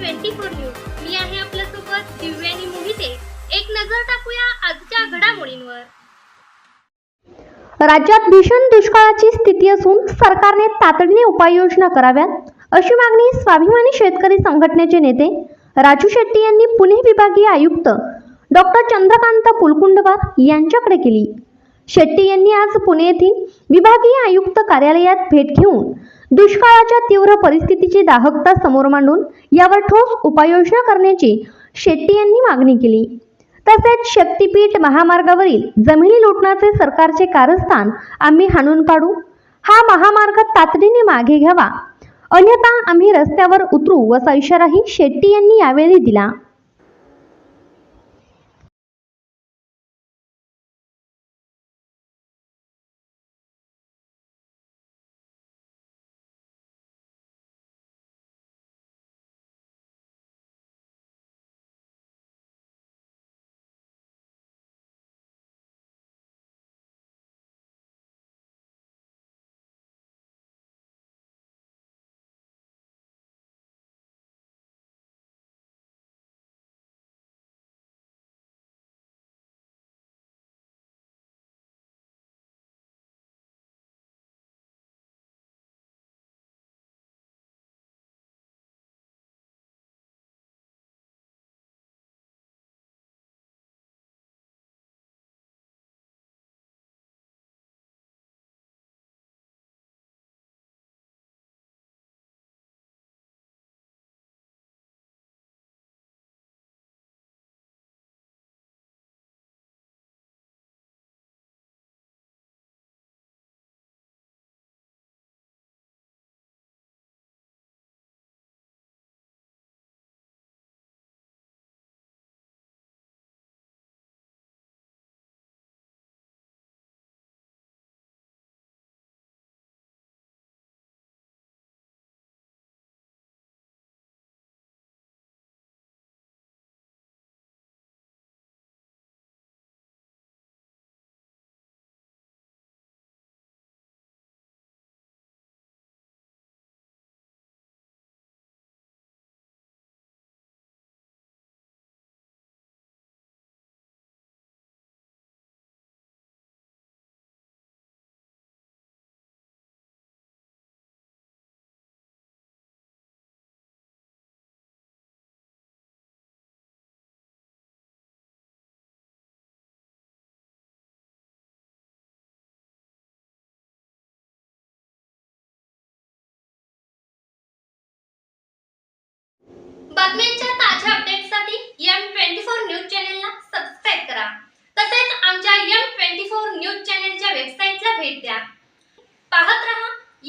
Twenty four news. मी आहे आपल्यासोबत दिव्यानी मोहिते. एक नजर टाकूया आजच्या घडामोडींवर. राज्यात भीषण दुष्काळाची स्थिती असून सरकारने तातडीने उपाययोजना कराव्यात अशी मागणी स्वाभिमानी शेतकरी संघटनेचे नेते राजू शेट्टी यांनी पुणे विभागीय आयुक्त डॉक्टर चंद्रकांत कुलकुंडवार यांच्याकडे केली. शेट्टी यांनी आज पुणे येथील विभागीय आयुक्त कार्यालयात भेट घेऊन दुष्काळाच्या तीव्र परिस्थितीची दाहकता समोर मांडून यावर ठोस उपाययोजना करण्याची शेट्टी यांनी मागणी केली. तसेच शक्तीपीठ महामार्गावरील जमिनी लुटण्याचे सरकारचे कारस्थान आम्ही हाणून पाडू हा महामार्ग तातडीने मागे घ्यावा. अन्यथा आम्ही रस्त्यावर उतरू असा इशाराही शेट्टी यांनी यावेळी दिला. बातम्यांच्या ताज्या अपडेट्ससाठी एम ट्वेंटी फोर न्यूज चॅनेलला सबस्क्राईब करा. तसेच आमच्या एम ट्वेंटी फोर न्यूज चॅनेलच्या वेबसाईटला भेट द्या. पाहत रहा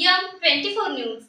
एम ट्वेंटी फोर न्यूज